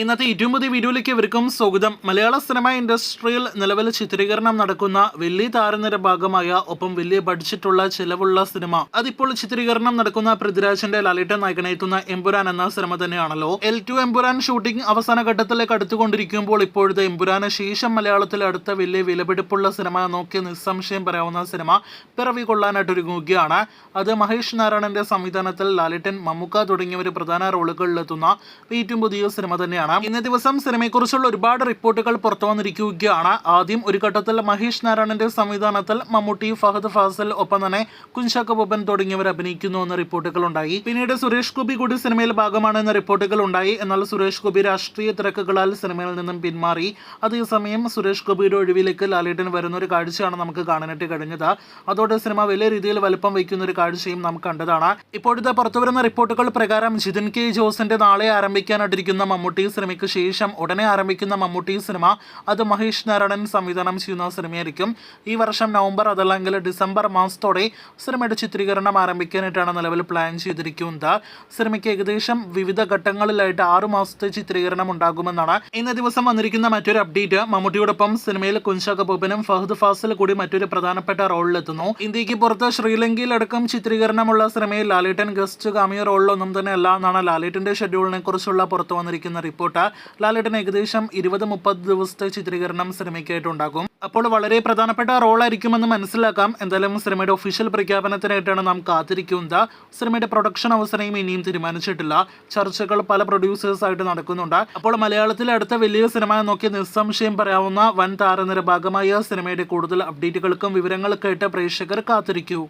ഇന്നത്തെ പുതിയ വീഡിയോയിലേക്ക് ഇവർക്കും സ്വാഗതം. മലയാള സിനിമ ഇൻഡസ്ട്രിയിൽ നിലവിൽ ചിത്രീകരണം നടക്കുന്ന വലിയ താരനിര ഭാഗമായ ഒപ്പം വലിയ ബഡ്ജറ്റുള്ള ചിലവുള്ള സിനിമ. അതിപ്പോൾ ചിത്രീകരണം നടക്കുന്ന പൃഥ്വിരാജിന്റെ ലാലിട്ട നായകനെത്തുന്ന എമ്പുരാൻ എന്ന സിനിമ തന്നെയാണല്ലോ. എൽ ടു എമ്പുരാൻ ഷൂട്ടിംഗ് അവസാന ഘട്ടത്തിലേക്ക് അടുത്തുകൊണ്ടിരിക്കുമ്പോൾ ഇപ്പോഴത്തെ എമ്പുരാന് ശേഷം മലയാളത്തിൽ അടുത്ത വലിയ വിലപിടിപ്പുള്ള സിനിമ നോക്കി നിസ്സംശയം പറയാവുന്ന സിനിമ പിറവി കൊള്ളാനായിട്ട് ഒരുങ്ങുകയാണ്. അത് മഹേഷ് നാരായണന്റെ സംവിധാനത്തിൽ ലാലിട്ടൻ മമ്മുക്ക തുടങ്ങിയവർ പ്രധാന റോളുകളിലെത്തുന്ന ഏറ്റവും പുതിയ സിനിമ തന്നെയാണ്. ഇന്നേ ദിവസം സിനിമയെക്കുറിച്ചുള്ള ഒരുപാട് റിപ്പോർട്ടുകൾ പുറത്തു വന്നിരിക്കുകയാണ്. ആദ്യം ഒരു ഘട്ടത്തിൽ മഹേഷ് നാരായണന്റെ സംവിധാനത്തിൽ മമ്മൂട്ടി ഫഹദ് ഫാസിൽ ഒപ്പം തന്നെ കുഞ്ചാക്ക ബൊബൻ തുടങ്ങിയവർ അഭിനയിക്കുന്നു എന്ന റിപ്പോർട്ടുകൾ ഉണ്ടായി. പിന്നീട് സുരേഷ് ഗോപി കൂടി സിനിമയിൽ ഭാഗമാണ് എന്ന റിപ്പോർട്ടുകൾ ഉണ്ടായി. എന്നാൽ സുരേഷ് ഗോപി രാഷ്ട്രീയ തിരക്കുകളാൽ സിനിമയിൽ നിന്നും പിന്മാറി. അതേസമയം സുരേഷ് ഗോപിയുടെ ഒഴിവിലേക്ക് ലാലേട്ടൻ വരുന്ന ഒരു കാഴ്ചയാണ് നമുക്ക് കാണാനായിട്ട് കഴിഞ്ഞത്. അതോടെ സിനിമ വലിയ രീതിയിൽ വലുപ്പം വയ്ക്കുന്ന ഒരു കാഴ്ചയും നമുക്ക് കണ്ടതാണ്. ഇപ്പോഴത്തെ പുറത്തുവരുന്ന റിപ്പോർട്ടുകൾ പ്രകാരം ജിതിൻ കെ ജോസിന്റെ നാളെ ആരംഭിക്കാനായിട്ടിരിക്കുന്ന മമ്മൂട്ടി സിനിമയ്ക്ക് ശേഷം ഉടനെ ആരംഭിക്കുന്ന മമ്മൂട്ടി സിനിമ അത് മഹേഷ് നാരായണൻ സംവിധാനം ചെയ്യുന്ന സിനിമയായിരിക്കും. ഈ വർഷം നവംബർ അതല്ലെങ്കിൽ ഡിസംബർ മാസത്തോടെ സിനിമയുടെ ചിത്രീകരണം ആരംഭിക്കാനായിട്ടാണ് നിലവിൽ പ്ലാൻ ചെയ്തിരിക്കുന്നത്. സിനിമയ്ക്ക് ഏകദേശം വിവിധ ഘട്ടങ്ങളിലായിട്ട് ആറു മാസത്തെ ചിത്രീകരണം ഉണ്ടാകുമെന്നാണ് ഇന്ന ദിവസം വന്നിരിക്കുന്ന മറ്റൊരു അപ്ഡേറ്റ്. മമ്മൂട്ടിയോടൊപ്പം സിനിമയിൽ കുൻഷാ ബോബനും ഫഹദ് ഫാസിൽ കൂടി മറ്റൊരു പ്രധാനപ്പെട്ട റോളിലെത്തുന്നു. ഇന്ത്യയ്ക്ക് പുറത്ത് ശ്രീലങ്കയിലടക്കം ചിത്രീകരണമുള്ള സിനിമയിൽ ലാലേട്ടൻ ഗസ്റ്റ് കാമിയ റോളിലൊന്നും തന്നെ അല്ല എന്നാണ് ലാലേട്ടന്റെ ഷെഡ്യൂളിനെ കുറിച്ചുള്ള പുറത്തു വന്നിരിക്കുന്ന റിപ്പോർട്ട് ലാലേട്ടൻ ഏകദേശം ഇരുപത് മുപ്പത് ദിവസത്തെ ചിത്രീകരണം സിനിമയ്ക്കായിട്ടുണ്ടാകും. അപ്പോൾ വളരെ പ്രധാനപ്പെട്ട റോളായിരിക്കുമെന്ന് മനസ്സിലാക്കാം. എന്തായാലും സിനിമയുടെ ഒഫീഷ്യൽ പ്രഖ്യാപനത്തിനായിട്ടാണ് നാം കാത്തിരിക്കുന്നത്. സിനിമയുടെ പ്രൊഡക്ഷൻ അവസരം ഇനിയും തീരുമാനിച്ചിട്ടില്ല. ചർച്ചകൾ പല പ്രൊഡ്യൂസേഴ്സായിട്ട് നടക്കുന്നുണ്ട്. അപ്പോൾ മലയാളത്തിൽ അടുത്ത വലിയ സിനിമ നോക്കി നിസ്സംശയം പറയാവുന്ന വൻ താരനിര ഭാഗമായ സിനിമയുടെ കൂടുതൽ അപ്ഡേറ്റുകൾക്കും വിവരങ്ങൾക്കായിട്ട് പ്രേക്ഷകർ കാത്തിരിക്കൂ.